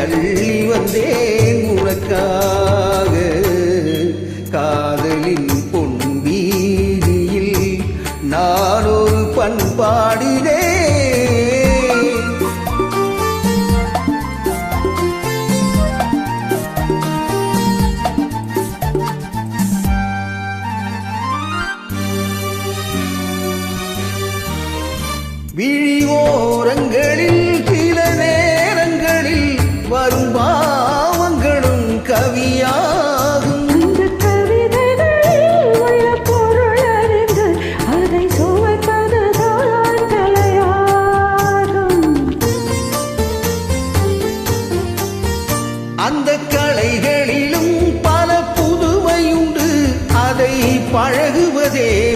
அள்ளி வந்தேன் உனக்காக. காதலின் பொன் வீதியில் நான் ஒரு பண்பாடினே விழி ஓரங்களில் அந்த கலைகளிலும் பல புதுமையுண்டு. அதை பழகுவதே